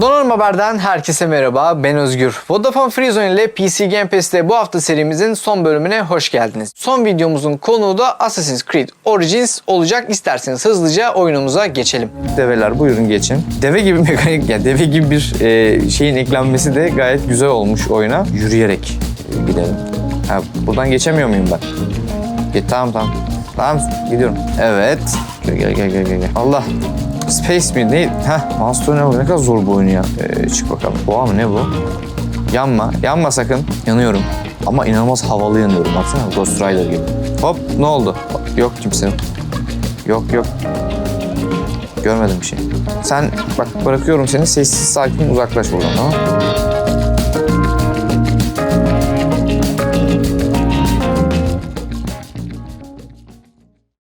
Donanım Haber'den herkese merhaba, ben Özgür. Vodafone Freezone ile PC Game Pass'te bu hafta serimizin son bölümüne hoş geldiniz. Son videomuzun konuğu da Assassin's Creed Origins olacak. İsterseniz hızlıca oyunumuza geçelim. Develer buyurun geçin. Deve gibi mekanik, yani deve gibi bir e, şeyin eklenmesi de gayet güzel olmuş oyuna. Yürüyerek e, gidelim. Ha, buradan geçemiyor muyum ben? Git tamam tamam. Tamam gidiyorum. Evet. Gel gel gel gel gel. Allah. Space mi? Ne? Heh. Monster ne kadar zor bu oyun ya. Ee, çık bakalım. Boğa mı ne bu? Yanma. Yanma sakın. Yanıyorum. Ama inanılmaz havalı yanıyorum. Baksana Ghost Rider gibi. Hop ne oldu? Yok kimsenin. Yok yok. Görmedim bir şey. Sen bak bırakıyorum seni sessiz sakin uzaklaş buradan tamam?